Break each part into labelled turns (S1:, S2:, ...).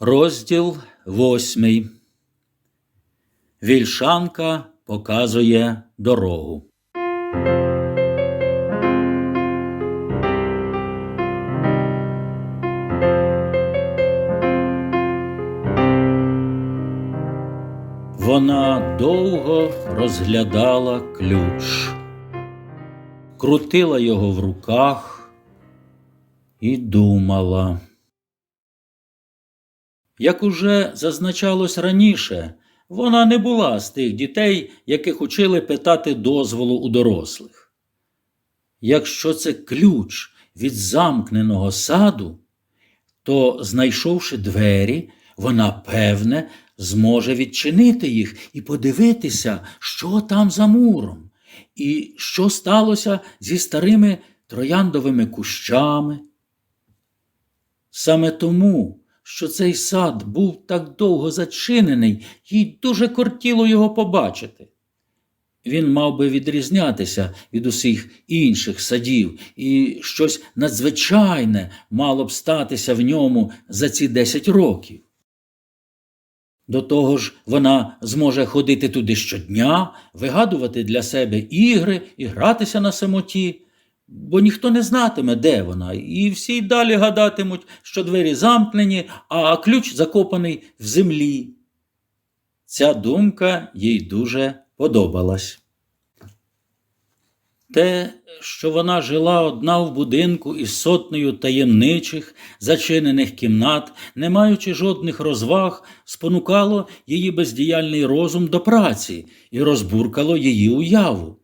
S1: Розділ восьмий. Вільшанка показує дорогу. Вона довго розглядала ключ, крутила його в руках і думала. Як уже зазначалось раніше, вона не була з тих дітей, яких учили питати дозволу у дорослих. Якщо це ключ від замкненого саду, то, знайшовши двері, вона, певне, зможе відчинити їх і подивитися, що там за муром, і що сталося зі старими трояндовими кущами. Саме тому, що цей сад був так довго зачинений, їй дуже кортіло його побачити. Він мав би відрізнятися від усіх інших садів, і щось надзвичайне мало б статися в ньому за ці десять років. До того ж, вона зможе ходити туди щодня, вигадувати для себе ігри і гратися на самоті, бо ніхто не знатиме, де вона, і всі й далі гадатимуть, що двері замкнені, а ключ закопаний в землі. Ця думка їй дуже подобалась. Те, що вона жила одна в будинку із сотнею таємничих, зачинених кімнат, не маючи жодних розваг, спонукало її бездіяльний розум до праці і розбуркало її уяву.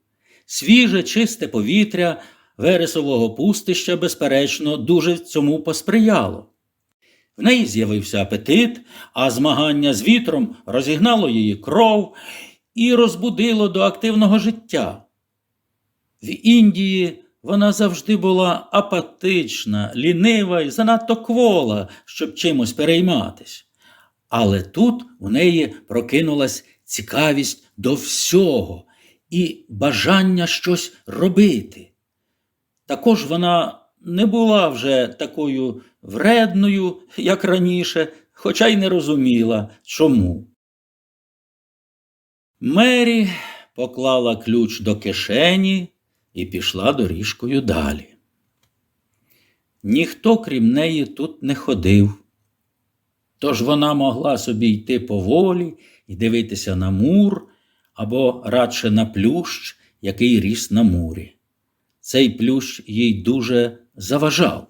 S1: Свіже, чисте повітря вересового пустища, безперечно, дуже цьому посприяло. В неї з'явився апетит, а змагання з вітром розігнало її кров і розбудило до активного життя. В Індії вона завжди була апатична, лінива і занадто квола, щоб чимось перейматись. Але тут у неї прокинулась цікавість до всього і бажання щось робити. Також вона не була вже такою вредною, як раніше, хоча й не розуміла, чому. Мері поклала ключ до кишені і пішла доріжкою далі. Ніхто, крім неї, тут не ходив. Тож вона могла собі йти поволі і дивитися на мур або радше на плющ, який ріс на мурі. Цей плющ їй дуже заважав.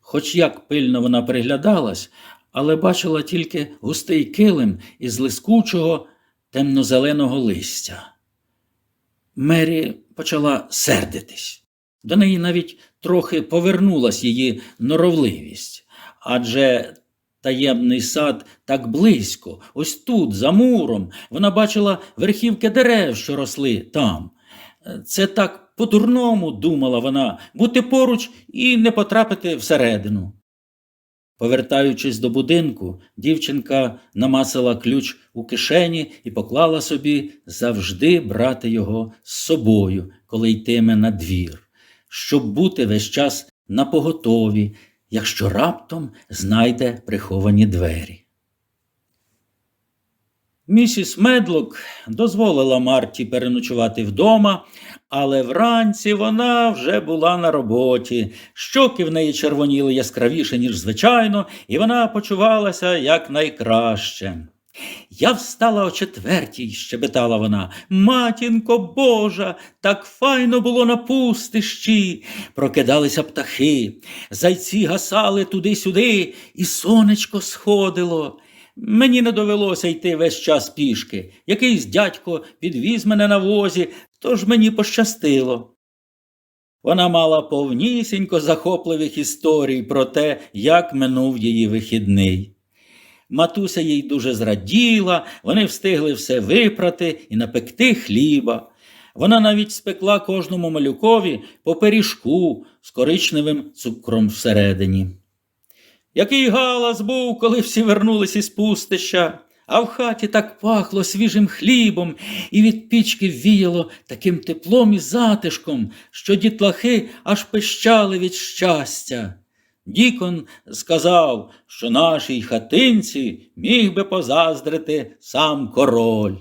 S1: Хоч як пильно вона приглядалась, але бачила тільки густий килим із лискучого темно-зеленого листя. Мері почала сердитись. До неї навіть трохи повернулась її норовливість, адже таємний сад так близько, ось тут, за муром, вона бачила верхівки дерев, що росли там. Це так по-дурному, думала вона, бути поруч і не потрапити всередину. Повертаючись до будинку, дівчинка намасила ключ у кишені і поклала собі завжди брати його з собою, коли йтиме на двір, щоб бути весь час на поготові, якщо раптом знайде приховані двері. Місіс Медлок дозволила Марті переночувати вдома, але вранці вона вже була на роботі. Щоки в неї червоніли яскравіше, ніж звичайно, і вона почувалася якнайкраще. Я встала о четвертій, щебетала вона. Матінко Божа, так файно було на пустищі. Прокидалися птахи, зайці гасали туди-сюди, і сонечко сходило. Мені не довелося йти весь час пішки. Якийсь дядько підвіз мене на возі, тож мені пощастило. Вона мала повнісінько захопливих історій про те, як минув її вихідний. Матуся їй дуже зраділа, вони встигли все випрати і напекти хліба. Вона навіть спекла кожному малюкові по пиріжку з коричневим цукром всередині. Який галас був, коли всі вернулись із пустища, а в хаті так пахло свіжим хлібом, і від пічки віяло таким теплом і затишком, що дітлахи аж пищали від щастя. Дікон сказав, що нашій хатинці міг би позаздрити сам король.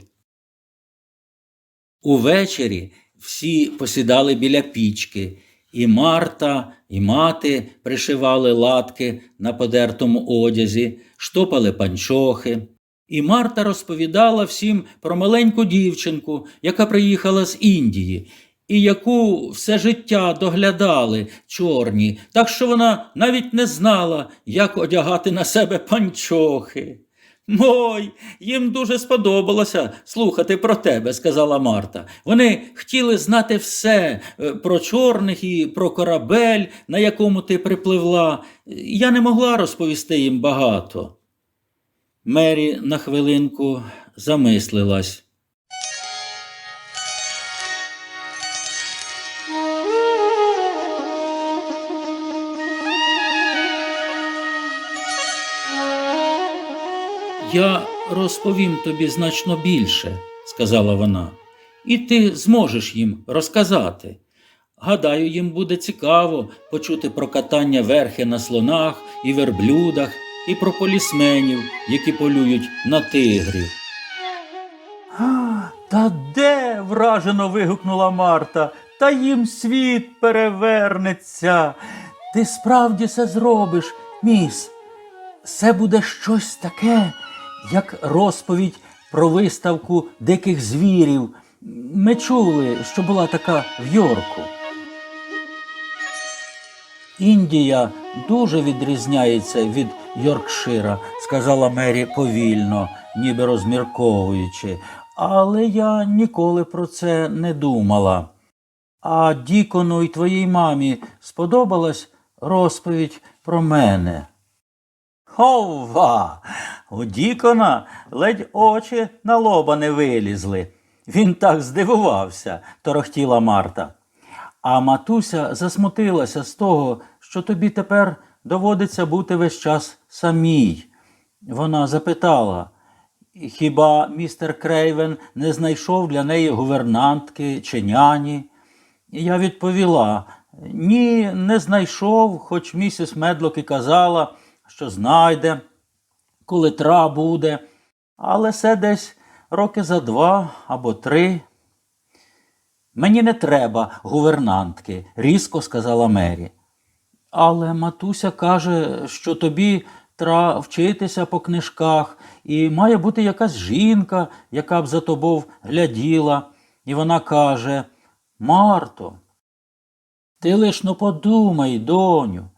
S1: Увечері всі посідали біля пічки, і Марта, і мати пришивали латки на подертому одязі, штопали панчохи. І Марта розповідала всім про маленьку дівчинку, яка приїхала з Індії, і яку все життя доглядали чорні, так що вона навіть не знала, як одягати на себе панчохи. Мой, їм дуже сподобалося слухати про тебе, сказала Марта. Вони хотіли знати все е, про чорних і про корабель, на якому ти припливла. Я не могла розповісти їм багато. Мері на хвилинку замислилась. Я розповім тобі значно більше, сказала вона, і ти зможеш їм розказати. Гадаю, їм буде цікаво почути про катання верхи на слонах і верблюдах, і про полісменів, які полюють на тигрів. Та де? вражено вигукнула Марта. Та їм світ перевернеться. Ти справді це зробиш, міс. Це буде щось таке, як розповідь про виставку диких звірів. Ми чули, що була така в Йорку. Індія дуже відрізняється від Йоркшира, сказала Мері повільно, ніби розмірковуючи. Але я ніколи про це не думала. А Дікону і твоїй мамі сподобалась розповідь про мене. Хова! У Дікона ледь очі на лоба не вилізли. Він так здивувався, торохтіла Марта. А матуся засмутилася з того, що тобі тепер доводиться бути весь час самій. Вона запитала, хіба містер Крейвен не знайшов для неї гувернантки чи няні? Я відповіла, ні, не знайшов, хоч місіс Медлок і казала, що знайде, коли тра буде, але це десь роки за два або три. Мені не треба гувернантки, різко сказала Мері. Але матуся каже, що тобі треба вчитися по книжках, і має бути якась жінка, яка б за тобою гляділа. І вона каже: Марто, ти лиш ну подумай, доню,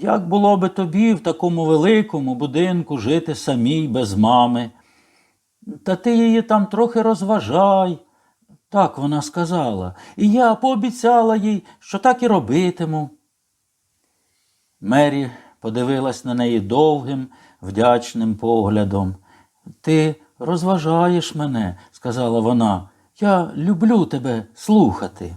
S1: як було би тобі в такому великому будинку жити самій без мами? Та ти її там трохи розважай. Так вона сказала, і я пообіцяла їй, що так і робитиму. Мері подивилась на неї довгим, вдячним поглядом. Ти розважаєш мене, сказала вона. Я люблю тебе слухати.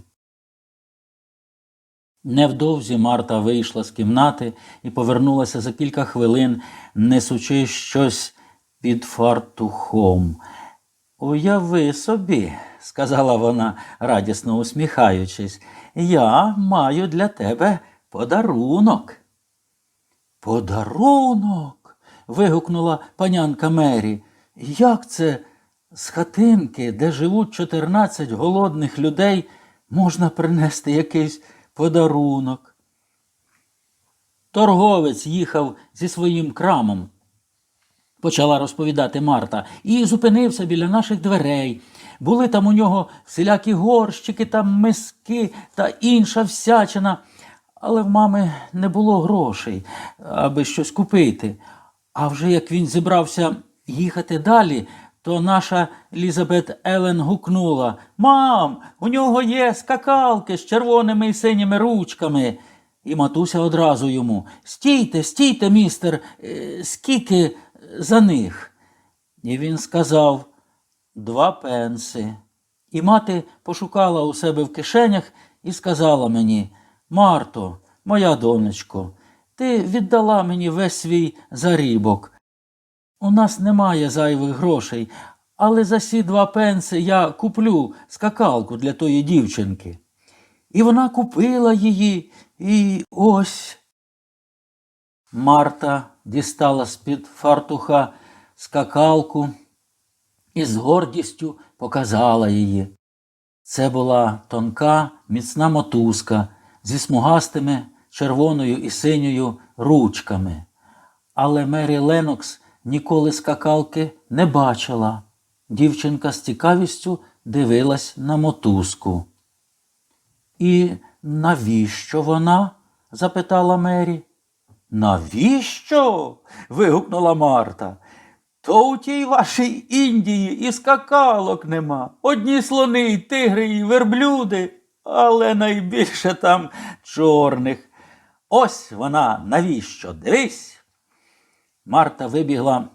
S1: Невдовзі Марта вийшла з кімнати і повернулася за кілька хвилин, несучи щось під фартухом. Уяви собі, сказала вона, радісно усміхаючись, я маю для тебе подарунок. Подарунок. вигукнула панянка Мері. Як це з хатинки, де живуть 14 голодних людей, можна принести якийсь подарунок? Торговець їхав зі своїм крамом, почала розповідати Марта, і зупинився біля наших дверей. Були там у нього всілякі горщики, там миски та інша всячина. Але в мами не було грошей, аби щось купити. А вже як він зібрався їхати далі, то наша Лізабет Елен гукнула Мам, у нього є скакалки з червоними і синіми ручками. І матуся одразу йому Стійте, стійте, містер, е, скільки за них? І він сказав два пенси. І мати пошукала у себе в кишенях і сказала мені Марто, моя донечко, ти віддала мені весь свій зарібок. У нас немає зайвих грошей, але за ці два пенси я куплю скакалку для тої дівчинки. І вона купила її, і ось Марта дістала з-під фартуха скакалку і з гордістю показала її. Це була тонка, міцна мотузка зі смугастими червоною і синьою ручками. Але Мері Ленокс ніколи скакалки не бачила. Дівчинка з цікавістю дивилась на мотузку. І навіщо вона? запитала Мері. Навіщо? вигукнула Марта. То у тій вашій Індії і скакалок нема. Одні слони, й тигри і верблюди, але найбільше там чорних. Ось вона навіщо? Дивись. Марта вибігла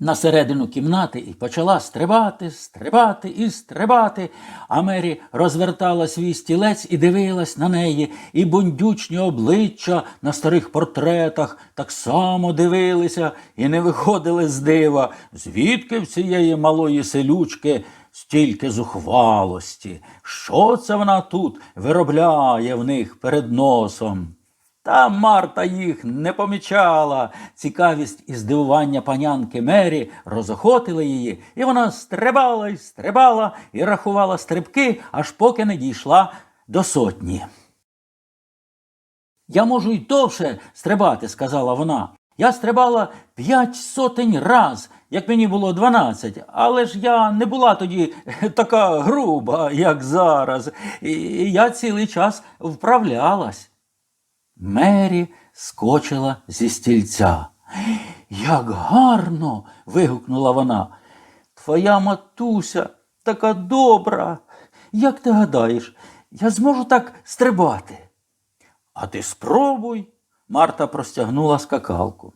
S1: на середину кімнати і почала стрибати, стрибати і стрибати. А Мері розвертала свій стілець і дивилась на неї, і бундючні обличчя на старих портретах так само дивилися і не виходили з дива, звідки в цієї малої селючки стільки зухвалості. Що це вона тут виробляє в них перед носом? Та Марта їх не помічала. Цікавість і здивування панянки Мері розохотили її, і вона стрибала й стрибала і рахувала стрибки, аж поки не дійшла до сотні. Я можу й довше стрибати, сказала вона. Я стрибала п'ять сотень раз, як мені було дванадцять, але ж я не була тоді така груба, як зараз, і я цілий час вправлялась. Мері скочила зі стільця. Як гарно. вигукнула вона. Твоя матуся така добра. Як ти гадаєш, я зможу так стрибати? А ти спробуй. Марта простягнула скакалку.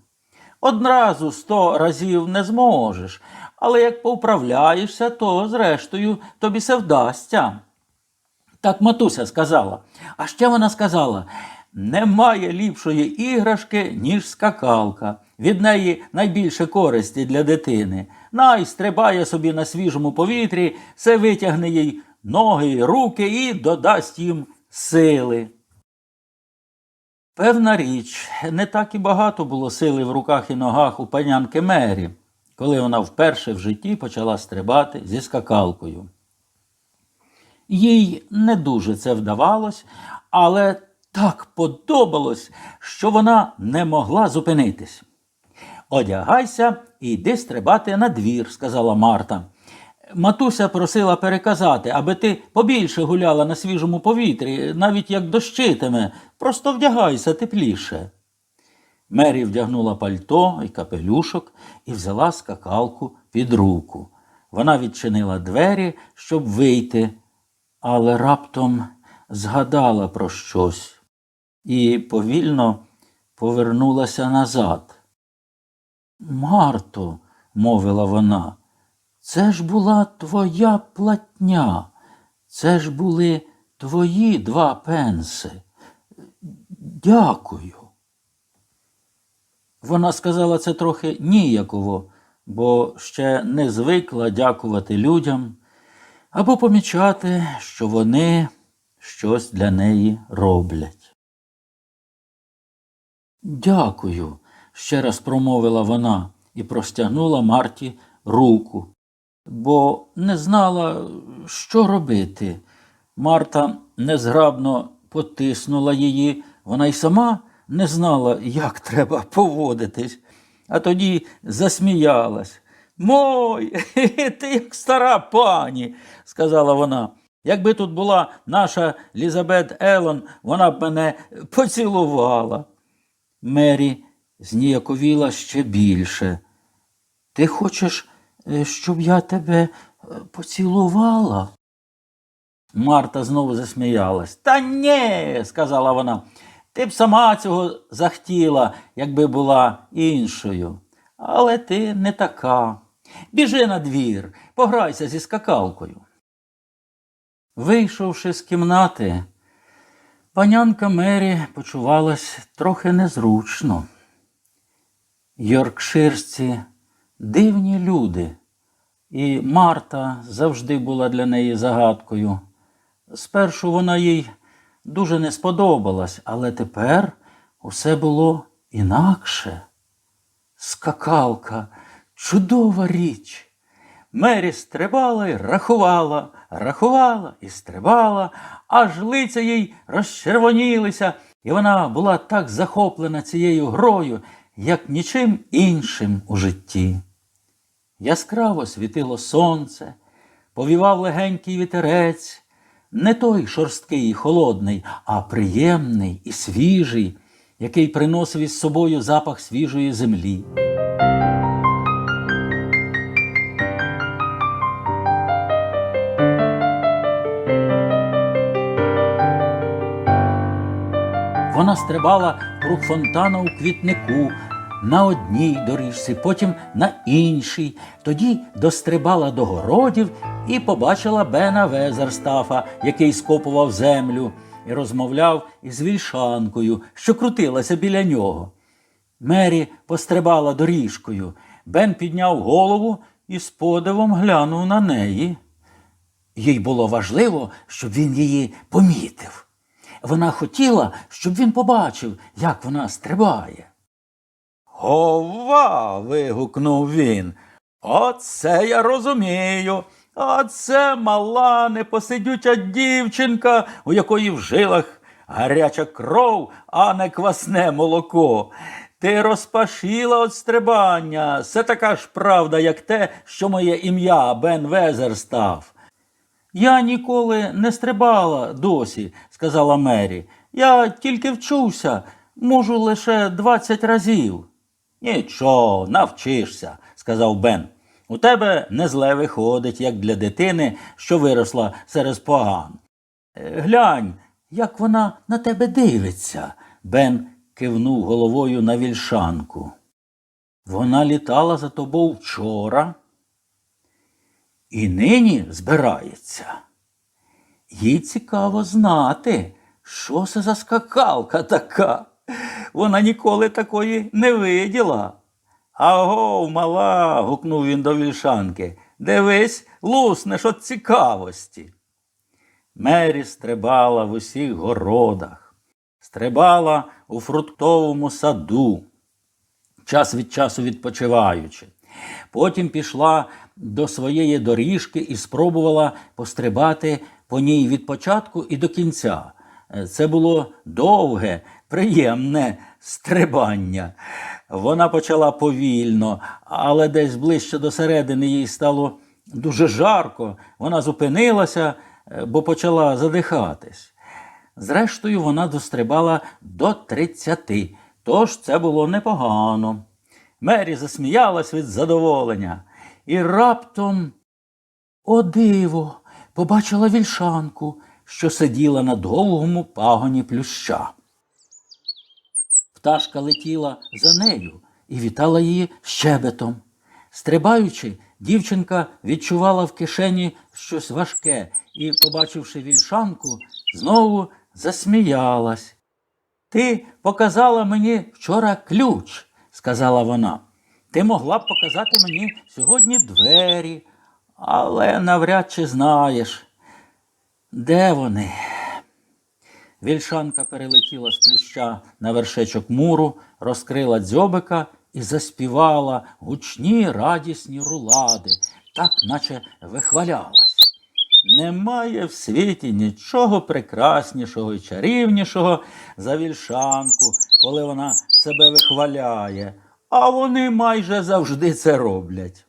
S1: Одразу сто разів не зможеш, але як повправляєшся, то, зрештою, тобі все вдасться. Так матуся сказала. А ще вона сказала: немає ліпшої іграшки, ніж скакалка. Від неї найбільше користі для дитини. Най стрибає собі на свіжому повітрі, все витягне їй ноги й руки і додасть їм сили. Певна річ, не так і багато було сили в руках і ногах у панянки Мері, коли вона вперше в житті почала стрибати зі скакалкою. Їй не дуже це вдавалось, але так подобалось, що вона не могла зупинитись. Одягайся і йди стрибати на двір, сказала Марта. Матуся просила переказати, аби ти побільше гуляла на свіжому повітрі, навіть як дощитиме, просто вдягайся тепліше. Мері вдягнула пальто і капелюшок і взяла скакалку під руку. Вона відчинила двері, щоб вийти, але раптом згадала про щось і повільно повернулася назад. Марто, мовила вона, це ж була твоя платня, це ж були твої два пенси. Дякую. Вона сказала це трохи ніяково, бо ще не звикла дякувати людям або помічати, що вони щось для неї роблять. Дякую, ще раз промовила вона і простягнула Марті руку, бо не знала, що робити. Марта незграбно потиснула її, вона й сама не знала, як треба поводитись, а тоді засміялась. Мой, ти як стара пані, сказала вона. Якби тут була наша Лізабет Елон, вона б мене поцілувала. Мері зніяковіла ще більше. Ти хочеш, е, щоб я тебе е, поцілувала? Марта знову засміялась. Та ні, сказала вона. Ти б сама цього захотіла, якби була іншою. Але ти не така. Біжи на двір, пограйся зі скакалкою. Вийшовши з кімнати, панянка Мері почувалась трохи незручно. Йоркширці дивні люди, і Марта завжди була для неї загадкою. Спершу вона їй дуже не сподобалась, але тепер усе було інакше. Скакалка, чудова річ. Мері стрибала й рахувала, рахувала і стрибала, аж лиця їй розчервонілися, і вона була так захоплена цією грою, як нічим іншим у житті. Яскраво світило сонце, повівав легенький вітерець, не той шорсткий і холодний, а приємний і свіжий, який приносив із собою запах свіжої землі. Вона стрибала круг фонтана у квітнику на одній доріжці, потім на іншій. Тоді дострибала до городів і побачила Бена Везерстафа, який скопував землю, і розмовляв із вільшанкою, що крутилася біля нього. Мері пострибала доріжкою. Бен підняв голову і з подивом глянув на неї. Їй було важливо, щоб він її помітив. Вона хотіла, щоб він побачив, як вона стрибає. Ова. вигукнув він. Оце я розумію. Оце мала непосидюча дівчинка, у якої в жилах гаряча кров, а не квасне молоко. Ти розпашіла от стрибання. Це така ж правда, як те, що моє ім'я Бен Везер став. Я ніколи не стрибала досі, сказала Мері. Я тільки вчуся, можу лише двадцять разів. Нічого, навчишся, сказав Бен. У тебе не зле виходить, як для дитини, що виросла серед поган. «Е, Глянь, як вона на тебе дивиться. Бен кивнув головою на вільшанку. Вона літала за тобою вчора і нині збирається. Їй цікаво знати, що це за скакалка така. Вона ніколи такої не виділа. Аго, мала. гукнув він до вільшанки. Дивись, луснеш от цікавості. Мері стрибала в усіх городах, стрибала у фруктовому саду, час від часу відпочиваючи. Потім пішла до своєї доріжки і спробувала пострибати по ній від початку і до кінця. Е, Це було довге, приємне стрибання. Вона почала повільно, але десь ближче до середини їй стало дуже жарко. Вона зупинилася, е, бо почала задихатись. Зрештою, вона дострибала до тридцяти, тож це було непогано. Мері засміялась від задоволення. І раптом, о диво, побачила вільшанку, що сиділа на довгому пагоні плюща. Пташка летіла за нею і вітала її щебетом. Стрибаючи, дівчинка відчувала в кишені щось важке і, побачивши вільшанку, знову засміялась. Ти показала мені вчора ключ, сказала вона. Ти могла б показати мені сьогодні двері, але навряд чи знаєш, де вони. Вільшанка перелетіла з плюща на вершечок муру, розкрила дзьобика і заспівала гучні радісні рулади, так наче вихвалялась. Немає в світі нічого прекраснішого і чарівнішого за вільшанку, коли вона себе вихваляє, а вони майже завжди це роблять.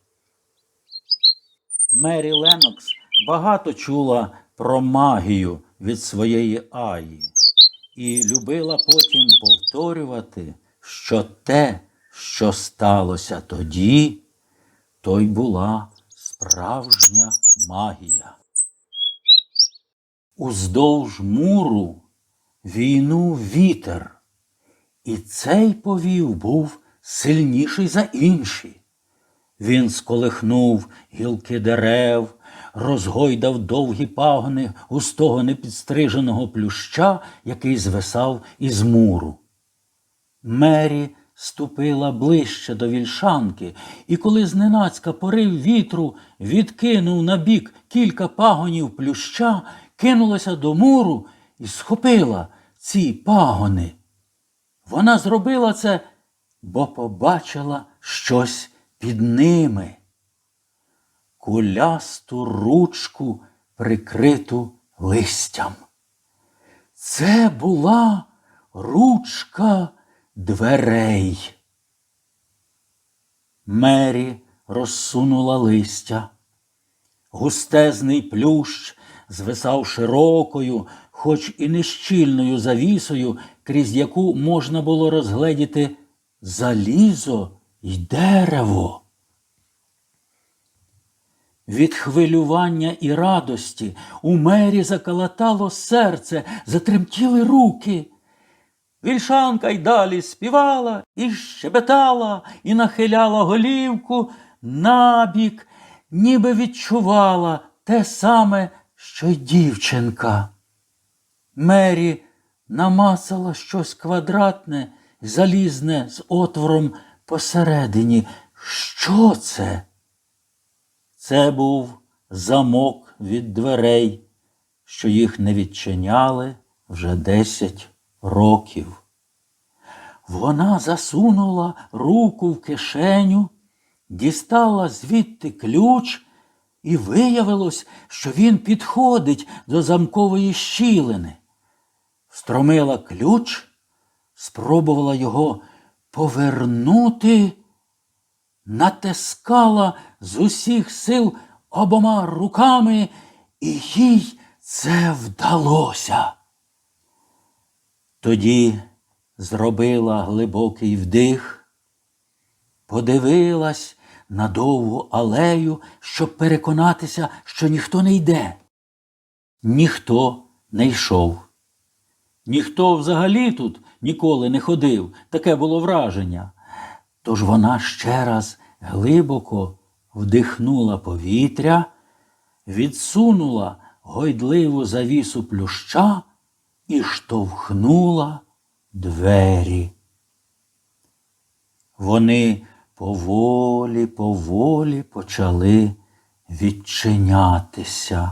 S1: Мері Ленокс багато чула про магію від своєї Аї і любила потім повторювати, що те, що сталося тоді, то й була справжня магія. Уздовж муру війнув вітер, і цей повів був сильніший за інші. Він сколихнув гілки дерев, розгойдав довгі пагони густого непідстриженого плюща, який звисав із муру. Мері ступила ближче до вільшанки, і коли зненацька порив вітру відкинув на бік кілька пагонів плюща, кинулася до муру і схопила ці пагони. Вона зробила це бо побачила щось під ними. Кулясту ручку, прикриту листям. Це була ручка дверей. Мері розсунула листя. Густезний плющ звисав широкою, хоч і нещільною завісою, крізь яку можна було розгледіти залізо й дерево. Від хвилювання і радості у мері заколотало серце, затремтіли руки. Вільшанка й далі співала, і щебетала, і нахиляла голівку набік, ніби відчувала те саме, що й дівчинка. Мері намацала щось квадратне, залізне з отвором посередині. Що це? Це був замок від дверей, що їх не відчиняли вже десять років. Вона засунула руку в кишеню, дістала звідти ключ, і виявилось, що він підходить до замкової щілини. Встромила ключ, спробувала його повернути, натискала з усіх сил обома руками, і їй це вдалося. Тоді зробила глибокий вдих, подивилась на довгу алею, щоб переконатися, що ніхто не йде. Ніхто не йшов. Ніхто взагалі тут ніколи не ходив, таке було враження. Тож вона ще раз глибоко вдихнула повітря, відсунула гойдливу завісу плюща і штовхнула двері. Вони поволі, поволі почали відчинятися.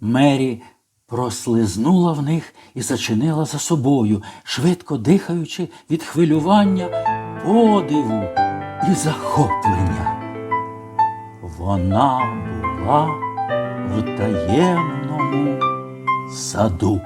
S1: Мері прослизнула в них і зачинила за собою, швидко дихаючи від хвилювання, подиву і захоплення. Вона була в таємному саду.